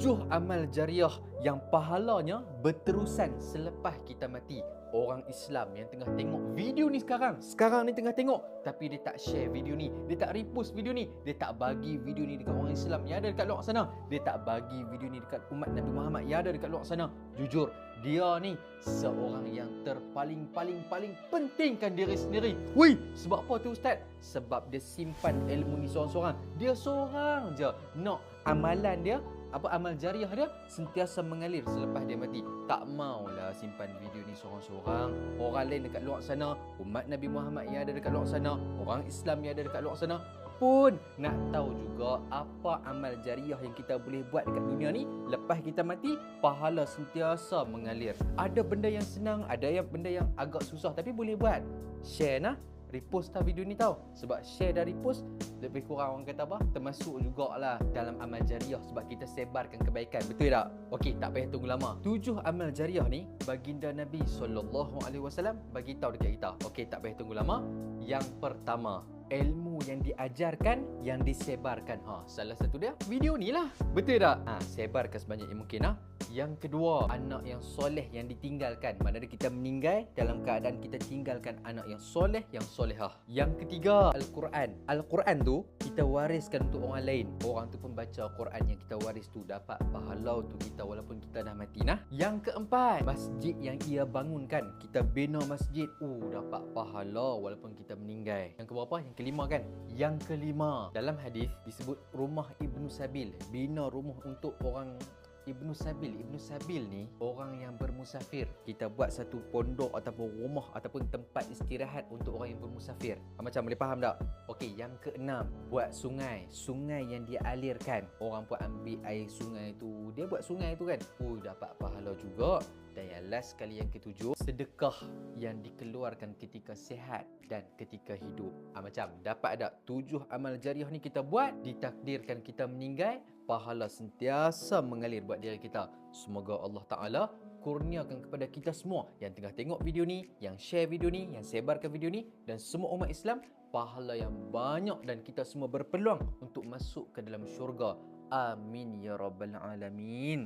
tujuh amal jariah yang pahalanya berterusan selepas kita mati. Orang Islam yang tengah tengok video ni sekarang, sekarang ni tengah tengok. Tapi dia tak share video ni, dia tak repost video ni, dia tak bagi video ni dekat orang Islam. Yang ada dekat luar sana, dia tak bagi video ni dekat umat Nabi Muhammad. Yang ada dekat luar sana. Jujur, dia ni seorang yang terpaling-paling-paling pentingkan diri sendiri. Woi, sebab apa tu ustaz? Sebab dia simpan ilmu ni seorang-seorang. Dia seorang je nak amalan dia apa amal jariah dia sentiasa mengalir selepas dia mati. Tak maulah simpan video ni seorang-seorang. Orang lain dekat luar sana, umat Nabi Muhammad yang ada dekat luar sana, orang Islam yang ada dekat luar sana pun nak tahu juga apa amal jariah yang kita boleh buat dekat dunia ni lepas kita mati pahala sentiasa mengalir. Ada benda yang senang, ada yang benda yang agak susah tapi boleh buat. Share nah repost tau video ni tau. Sebab share dan repost lebih kurang orang kata apa? Termasuk jugalah dalam amal jariah sebab kita sebarkan kebaikan. Betul tak? Okey tak payah tunggu lama. Tujuh amal jariah ni baginda Nabi sallallahu alaihi wasallam bagi tahu dekat kita. Okey tak payah tunggu lama. Yang pertama ilmu yang diajarkan yang disebarkan. Ha salah satu dia video ni lah. Betul tak? Ha sebarkan sebanyak yang mungkin ha yang kedua, anak yang soleh yang ditinggalkan. Maknanya kita meninggal dalam keadaan kita tinggalkan anak yang soleh, yang solehah. Yang ketiga, Al-Quran. Al-Quran tu kita wariskan untuk orang lain. Orang tu pun baca Al-Quran yang kita waris tu dapat pahala untuk kita walaupun kita dah mati nah. Yang keempat, masjid yang ia bangunkan. Kita bina masjid, uh dapat pahala walaupun kita meninggal. Yang keberapa? Yang kelima kan? Yang kelima, dalam hadis disebut rumah Ibnu Sabil. Bina rumah untuk orang Ibnu Sabil Ibnu Sabil ni orang yang bermusafir. Kita buat satu pondok ataupun rumah ataupun tempat istirahat untuk orang yang bermusafir. Ha, macam boleh faham tak? Okey, yang keenam buat sungai. Sungai yang dia alirkan. Orang pun ambil air sungai tu. Dia buat sungai tu kan? Oh dapat pahala juga last sekali yang ketujuh Sedekah yang dikeluarkan ketika sehat dan ketika hidup. Ha, Macam dapat ada tujuh amal jariah ni kita buat? Ditakdirkan kita meninggal Pahala sentiasa mengalir buat diri kita. Semoga Allah Ta'ala kurniakan kepada kita semua Yang tengah tengok video ni Yang share video ni Yang sebarkan video ni Dan semua umat Islam Pahala yang banyak dan kita semua berpeluang Untuk masuk ke dalam syurga. Amin ya Rabbal Alamin